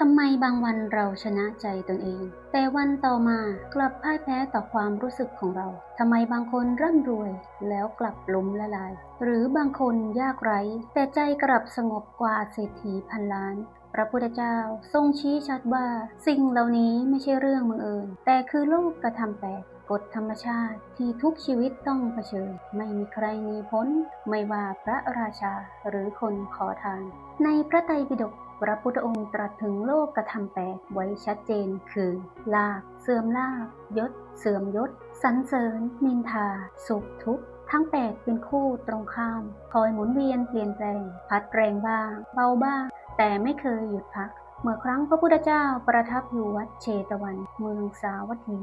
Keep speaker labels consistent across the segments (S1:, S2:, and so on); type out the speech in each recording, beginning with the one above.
S1: ทำไมบางวันเราชนะใจตนเอง แต่วันต่อมากลับพ่ายแพ้ต่อความรู้สึกของเรา ทำไมบางคนร่ำรวยแล้วกลับล้มละลาย หรือบางคนยากไร้ แต่ใจกลับสงบกว่าเศรษฐีพันล้าน พระพุทธเจ้าทรงชี้ชัดว่า สิ่งเหล่านี้ไม่ใช่เรื่องบังเอิญแต่คือโลกกระทำแปลกกฎธรรมชาติที่ทุกชีวิตต้องเผชิญ ไม่มีใครหนีพ้น ไม่ว่าพระราชาหรือคนขอทาน ในพระไตรปิฎก พระพุทธองค์ตรัสถึงโลกกระทำแปดไว้ชัดเจนคือ ลาภเสื่อมลาภยศ เสื่อมยศสรรเสริญ นินทา สุขทุกข์ทั้งแปดเป็นคู่ตรงข้าม คอยหมุนเวียนเปลี่ยนแปลง พัดแรงบ้าง เบาบ้าง แต่ไม่เคยหยุดพัก เมื่อครั้งพระพุทธเจ้าประทับอยู่วัดเชตวัน เมืองสาวัตถี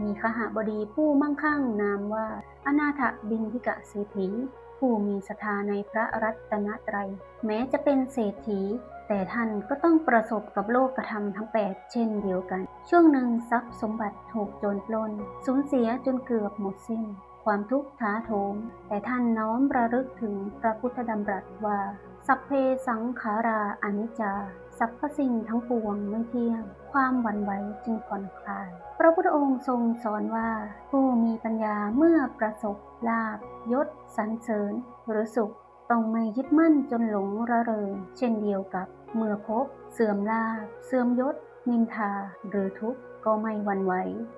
S1: มีขหบดีผู้มั่งคั่งนามว่า อนาถบินทิกะเศรษฐี ผู้มีศรัทธาในพระรัตนตรัย แม้จะเป็นเศรษฐี แต่ท่านก็ต้องประสบกับโลกกระทำทั้งแปดเช่นเดียวกัน ช่วงหนึ่งทรัพย์สมบัติถูกโจรปล้น สูญเสียจนเกือบหมดสิ้น ความทุกข์ท้าโถม แต่ท่านน้อมระลึกถึงพระพุทธดำรัสว่า สัพเพสังขาราอนิจจา รรพสิ่งทั้งปวงไม่เที่ยง ความหวั่นไหวจึงผ่อนคลาย พระพุทธองค์ทรงสอนว่า ผู้มีปัญญาเมื่อประสบลาบยศสรรเสริญ หรือสุขต้องไม่ยึดมั่นจนหลงระเริง เช่นเดียวกับ เมื่อพบ เสื่อมลาบ เสื่อมยศ นินทา หรือทุกข์ก็ไม่หวั่นไหว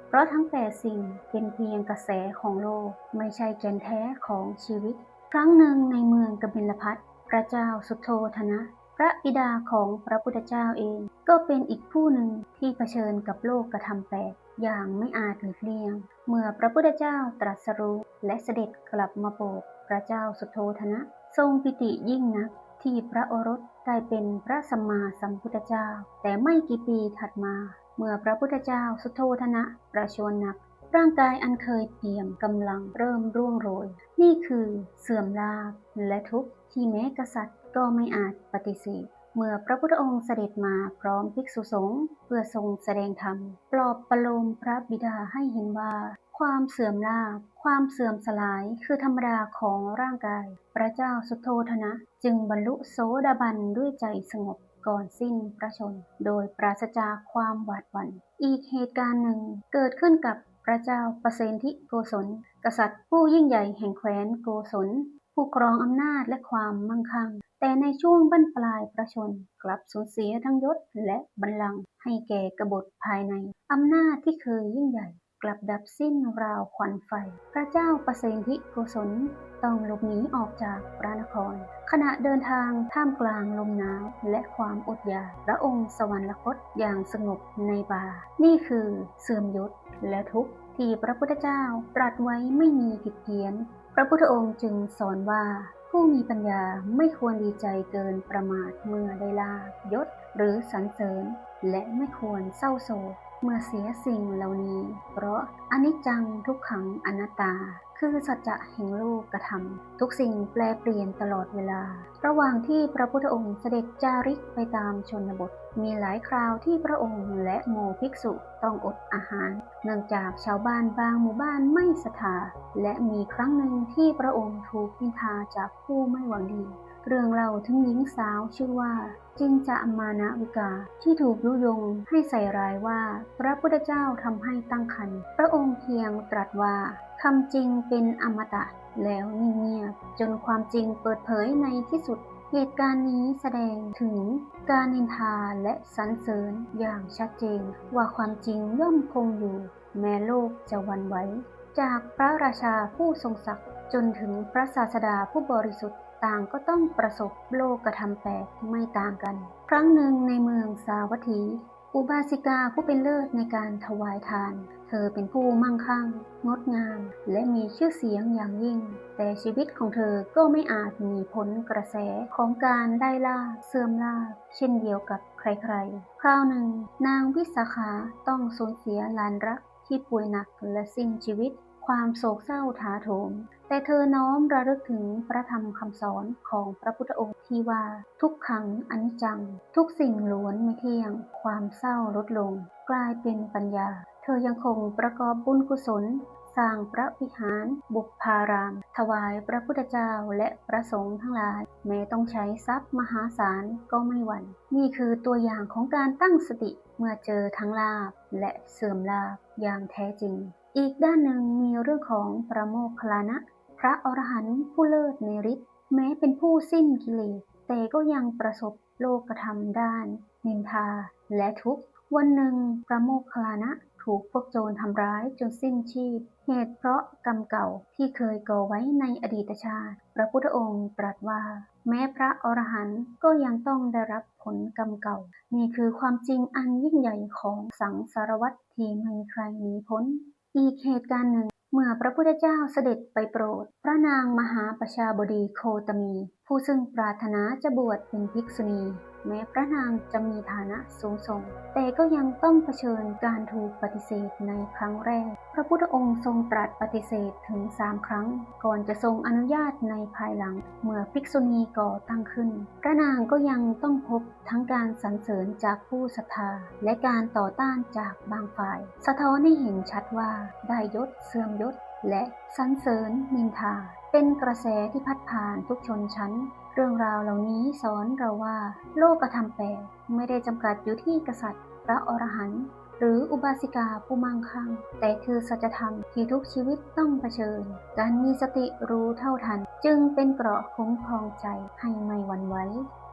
S1: เพราะทั้งแปดสิ่งเป็นเพียงกระแสของโลก ไม่ใช่แก่นแท้ของชีวิต ครั้งหนึ่งในเมืองกบิลพัทพระเจ้าสุโธธนะ พระบิดาของพระพุทธเจ้าเอง ก็เป็นอีกผู้หนึ่งที่เผชิญกับโลกกระทำแปดอย่างไม่อาจหลีกเลี่ยง เมื่อพระพุทธเจ้าตรัสรู้และเสด็จกลับมาโปรดพระเจ้าสุโธธนะ ทรงปิติยิ่งนักที่พระโอรสได้เป็นพระสัมมาสัมพุทธเจ้า แต่ไม่กี่ปีถัดมา เมื่อพระพุทธเจ้าสุโธธนะ ประชวรหนัก ร่างกายอันเคยเปี่ยมกำลังเริ่มร่วงโรย นี่คือเสื่อมลาภและทุกข์ ที่แม้กษัตริย์ก็ไม่อาจปฏิเสธ เมื่อพระพุทธองค์เสด็จมาพร้อมภิกษุสงฆ์เพื่อทรงแสดงธรรม ปลอบประโลมพระบิดาให้เห็นว่า ความเสื่อมลาภความเสื่อมสลายคือธรรมดาของร่างกาย พระเจ้าสุโธธนะ จึงบรรลุโสดาบันด้วยใจสงบก่อนสิ้นพระชน โดยปราศจากความหวาดหวัน่น อีกเหตุการณ์หนึ่งเกิดขึ้นกับพระเจ้าประเสนทิโกศล กษัตริย์ผู้ยิ่งใหญ่แห่งแคว้นโกศล ผู้ครองอำนาจและความมั่งคั่ง แต่ในช่วงบั้นปลายประชนกลับสูญเสียทั้งยศและบัลลังก์ให้แก่กบฏภายใน อำนาจที่เคยยิ่งใหญ่กลับดับสิ้นราวควันไฟ พระเจ้าประเสนทิโกศลต้องหลบหนีออกจากพระนคร ขณะเดินทางท่ามกลางลมหนาวและความอดอยากพระองค์สวรรคตอย่างสงบในป่านี่คือเสื่อมยศและทุกข์ ที่พระพุทธเจ้าตรัสไว้ไม่มีผิดเพี้ยน พระพุทธองค์จึงสอนว่าผู้มีปัญญาไม่ควรดีใจเกินประมาทเมื่อได้ลาบยศหรือสรรเสริญ และไม่ควรเศร้าโศก เมื่อเสียสิ่งเหล่านี้ เพราะอนิจจังทุกขังอนัตตา คือสัจจะแห่งโลกกระทำทุกสิ่งแปลเปลี่ยนตลอดเวลา ระหว่างที่พระพุทธองค์เสด็จจาริกไปตามชนบท มีหลายคราวที่พระองค์และโมภิกษุต้องอดอาหาร เนื่องจากชาวบ้านบางหมู่บ้านไม่ศรัทธาและมีครั้งหนึ่งที่พระองค์ถูกนินทาจากผู้ไม่หวังดี เรื่องเล่าถึงหญิงสาวชื่อว่าจินจะมานะวิกาที่ถูกยุยงให้ใส่ร้ายว่า พระพุทธเจ้าทำให้ตั้งครรภ์พระองค์เพียงตรัสว่าคำจริงเป็นอมตะ แล้วนิ่งเงียบจนความจริงเปิดเผยในที่สุดเหตุการณ์นี้แสดงถึงการนินทาและสรรเสริญอย่างชัดเจน ว่าความจริงย่อมคงอยู่ แม้โลกจะวันไหว จากพระราชาผู้ทรงศักดิ์จนถึงพระศาสดาผู้บริสุทธิ์ ต่างก็ต้องประสบโลกกระทำแปลกไม่ต่างกัน ครั้งหนึ่งในเมืองสาวัตถี อุบาสิกาผู้เป็นเลิศในการถวายทาน เธอเป็นผู้มั่งคั่ง งดงาม และมีชื่อเสียงอย่างยิ่ง แต่ชีวิตของเธอก็ไม่อาจหนีพ้นกระแสของการได้ลาเสื่อมลาเช่นเดียวกับใครๆ คราวหนึ่ง นางวิสาขาต้องสูญเสียหลานรักที่ป่วยหนักและสิ้นชีวิตความโศกเศร้าถาโถม แต่เธอน้อมระลึกถึงพระธรรมคำสอนของพระพุทธองค์ที่ว่าทุกขังอนิจจัง ทุกสิ่งล้วนไม่เที่ยง ความเศร้าลดลง กลายเป็นปัญญา เธอยังคงประกอบบุญกุศล สร้างพระวิหารบุพพาราม ถวายพระพุทธเจ้าและพระสงฆ์ทั้งหลาย แม้ต้องใช้ทรัพย์มหาศาลก็ไม่หวั่น นี่คือตัวอย่างของการตั้งสติเมื่อเจอทั้งลาบและเสื่อมลาบอย่างแท้จริง อีกด้านหนึ่งมีเรื่องของประโมคคัลลานะ ระอรหันต์ผู้เลิศในฤทธิ์แม้เป็นผู้สิ้นกิเลสแต่ก็ยังประสบโลกธรรมด้าน นินทาและทุกข์ วันหนึ่งพระโมคคัลลานะถูกพวกโจรทำร้ายจนสิ้นชีพ เหตุเพราะกรรมเก่าที่เคยก่อไว้ในอดีตชาติ พระพุทธองค์ตรัสว่า แม้พระอรหันต์ก็ยังต้องได้รับผลกรรมเก่า นี่คือความจริงอันยิ่งใหญ่ของสังสารวัตรที่ไม่มีใครหนีพ้น อีกเหตุการณ์หนึ่ง เมื่อพระพุทธเจ้าเสด็จไปโปรด พระนางมหาประชาบดีโคตมี ผู้ซึ่งปรารถนาจะบวชเป็นภิกษุณี แม้พระนางจะมีฐานะสูงส่ง แต่ก็ยังต้องเผชิญการถูกปฏิเสธในครั้งแรก พระพุทธองค์ทรงตรัสปฏิเสธถึงสามครั้ง ก่อนจะทรงอนุญาตในภายหลัง เมื่อภิกษุณีก่อตั้งขึ้น พระนางก็ยังต้องพบทั้งการสรรเสริญจากผู้ศรัทธา และการต่อต้านจากบางฝ่าย สะท้อนให้เห็นชัดว่าได้ยศเสื่อมยศและสรรเสริญนินทา เป็นกระแสที่พัดผ่านทุกชนชั้น เรื่องราวเหล่านี้สอนเราว่า โลกธรรมแปดไม่ได้จำกัดอยู่ที่กษัตริย์ พระอรหันต์หรืออุบาสิกาผู้มั่งคั่ง แต่คือสัจธรรมที่ทุกชีวิตต้องเผชิญ การมีสติรู้เท่าทัน จึงเป็นเกราะคุ้มครองใจให้ไม่หวั่นไหว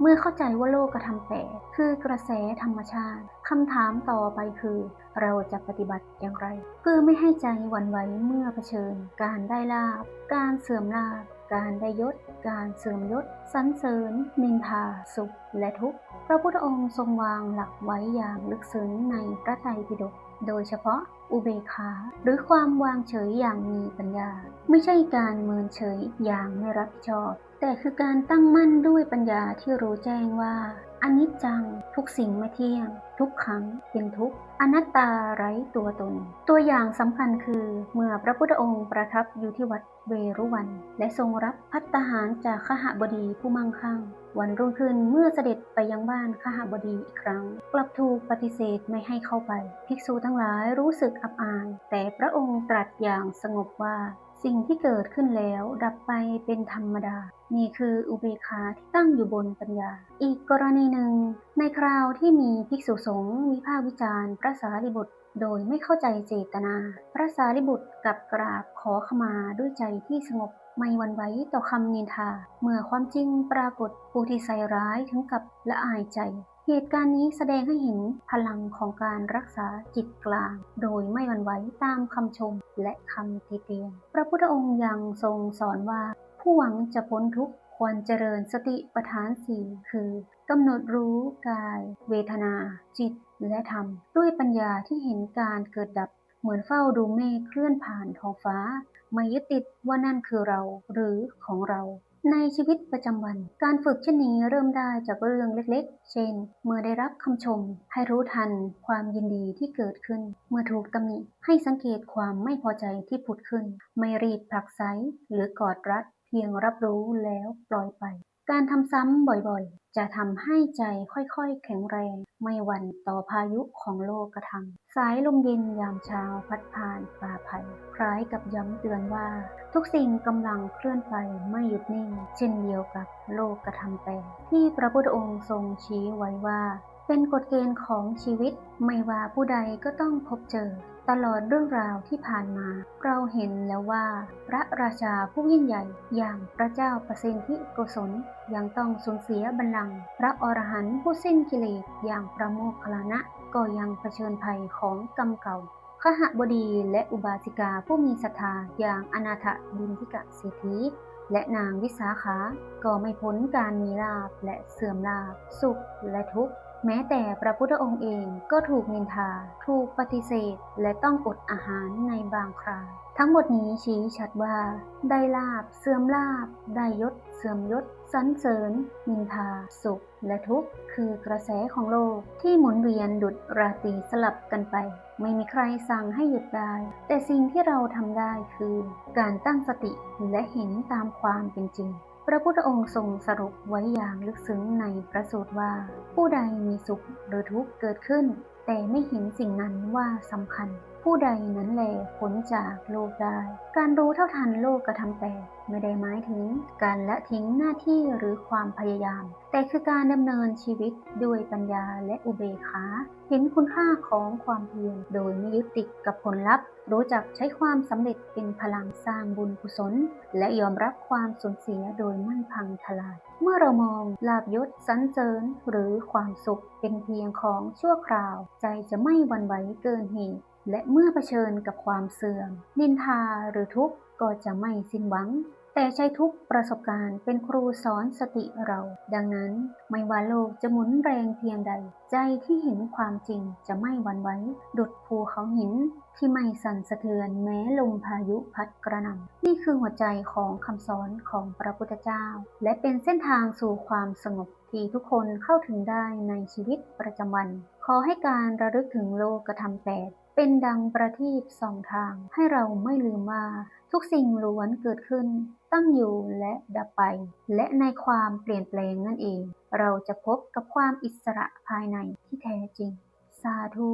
S1: เมื่อเข้าใจว่าโลกธรรมแปดคือกระแสธรรมชาติคำถามต่อไปคือ เราจะปฏิบัติอย่างไร เพื่อไม่ให้ใจหวั่นไหวเมื่อเผชิญ การได้ลาบ การเสื่อมลาบ การได้ยศ การเสื่อมยศสรรเสริญ นินทา สุข และทุกข์ พระพุทธองค์ทรงวางหลักไว้อย่างลึกซึ้งในพระไตรปิฎก โดยเฉพาะอุเบกขา หรือความวางเฉยอย่างมีปัญญา ไม่ใช่การเมินเฉยอย่างไม่รับผิดชอบ แต่คือการตั้งมั่นด้วยปัญญาที่รู้แจ้งว่า อนิจจัง ทุกสิ่งไม่เที่ยง ทุกขังเป็นทุกอนัตตาไร้ตัวตน ตัวอย่างสำคัญคือเมื่อพระพุทธองค์ประทับอยู่ที่วัดเวรุวัน และทรงรับพัตตาหารจากขหบดีผู้มั่งคั่ง วันรุ่งขึ้นเมื่อเสด็จไปยังบ้านขหบดีอีกครั้ง กลับถูกปฏิเสธไม่ให้เข้าไป ภิกษุทั้งหลายรู้สึกอับอาย แต่พระองค์ตรัสอย่างสงบว่า สิ่งที่เกิดขึ้นแล้วดับไปเป็นธรรมดา นี่คืออุเบกขาที่ตั้งอยู่บนปัญญา อีกกรณีหนึ่ง ในคราวที่มีภิกษุสงฆ์วิพากษ์วิจารณ์พระสารีบุตร โดยไม่เข้าใจเจตนา พระสารีบุตรกลับกราบขอขมาด้วยใจที่สงบไม่วันไหวต่อคำนินทา เมื่อความจริงปรากฏผู้ที่ใส่ร้ายถึงกับละอายใจ เหตุการณ์นี้แสดงให้เห็นพลังของการรักษาจิตกลาง โดยไม่หวั่นไหวตามคำชมและคำติเตียน พระพุทธองค์ยังทรงสอนว่า ผู้หวังจะพ้นทุกข์ควรเจริญสติปัฏฐานสี่คือกำหนดรู้กาย เวทนา จิต และธรรม ด้วยปัญญาที่เห็นการเกิดดับ เหมือนเฝ้าดูเมฆเคลื่อนผ่านท้องฟ้า ไม่ยึดติดว่านั่นคือเราหรือของเรา ในชีวิตประจำวัน การฝึกเช่นนี้เริ่มได้จากเรื่องเล็กๆ เช่น เมื่อได้รับคำชม ให้รู้ทันความยินดีที่เกิดขึ้น เมื่อถูกตำหนิให้สังเกตความไม่พอใจที่ผุดขึ้น ไม่รีบผลักไสหรือกอดรัด เพียงรับรู้แล้วปล่อยไป การทำซ้ำบ่อยๆ จะทำให้ใจค่อยๆ แข็งแรง ไม่หวั่นต่อพายุของโลกธรรมสายลมเย็นยามเช้าพัดผ่านป่าไผ่คล้ายกับย้ำเตือนว่า ทุกสิ่งกำลังเคลื่อนไปไม่หยุดนิ่ง เช่นเดียวกับโลกธรรมแปดที่พระพุทธองค์ทรงชี้ไว้ว่า เป็นกฎเกณฑ์ของชีวิต ไม่ว่าผู้ใดก็ต้องพบเจอ ตลอดเรื่องราวที่ผ่านมา เราเห็นแล้วว่า พระราชาผู้ยิ่งใหญ่อย่างพระเจ้าประสิทธิโกศลยังต้องสูญเสียบัลลังก์พระอรหันต์ผู้สิ้นกิเลสอย่างพระโมคคัลานะก็ยังเผชิญภัยของกรรมเก่าขหบดีและอุบาสิกาผู้มีศรัทธาอย่างอนาถบินทิกะเศรษฐีและนางวิสาขา ก็ไม่พ้นการมีลาบและเสื่อมลาบสุขและทุกข์ แม้แต่พระพุทธองค์เองก็ถูกนินทา ถูกปฏิเสธ และต้องอดอาหารในบางครา ทั้งหมดนี้ชี้ชัดว่า ได้ลาบเสื่อมลาบ ได้ยศ เสื่อมยศสรรเสริญ นินทา สุข และทุกข์ คือกระแสของโลกที่หมุนเวียนดุดราตรีสลับกันไป ไม่มีใครสั่งให้หยุดได้ แต่สิ่งที่เราทำได้คือ การตั้งสติและเห็นตามความเป็นจริง พระพุทธองค์ทรงสรุปไว้อย่างลึกซึ้งในพระสูตรว่า ผู้ใดมีสุขหรือทุกข์เกิดขึ้น แต่ไม่เห็นสิ่งนั้นว่าสำคัญ ผู้ใดนั้นแลพ้นจากโลกได้ การรู้เท่าทันโลกกระทำแปดไม่ได้หมายถึงการละทิ้งหน้าที่หรือความพยายาม แต่คือการดำเนินชีวิตด้วยปัญญาและอุเบกขา เห็นคุณค่าของความเพียรโดยไม่ยึดติดกับผลลัพธ์ รู้จักใช้ความสำเร็จเป็นพลังสร้างบุญกุศล และยอมรับความสูญเสียโดยไม่พังทลาย เมื่อเรามองลาบยศสันเสริญหรือความสุขเป็นเพียงของชั่วคราว ใจจะไม่หวันไหวเกินเหตุ และเมื่อเผชิญกับความเสื่อม นินทาหรือทุกข์ก็จะไม่สิ้นหวัง แต่ใช้ทุกประสบการณ์เป็นครูสอนสติเรา ดังนั้นไม่ว่าโลกจะหมุนแรงเพียงใด ใจที่เห็นความจริงจะไม่หวั่นไหวดุดภูเขาหินที่ไม่สั่นสะเทือนแม้ลมพายุพัดกระหน่ำนี่คือหัวใจของคำสอนของพระพุทธเจ้า และเป็นเส้นทางสู่ความสงบที่ทุกคนเข้าถึงได้ในชีวิตประจำวัน ขอให้การระลึกถึงโลกธรรมแปด เป็นดังประทีปสองทาง ให้เราไม่ลืมว่าทุกสิ่งล้วนเกิดขึ้น ตั้งอยู่และดับไป และในความเปลี่ยนแปลงนั่นเอง เราจะพบกับความอิสระภายในที่แท้จริง สาธุ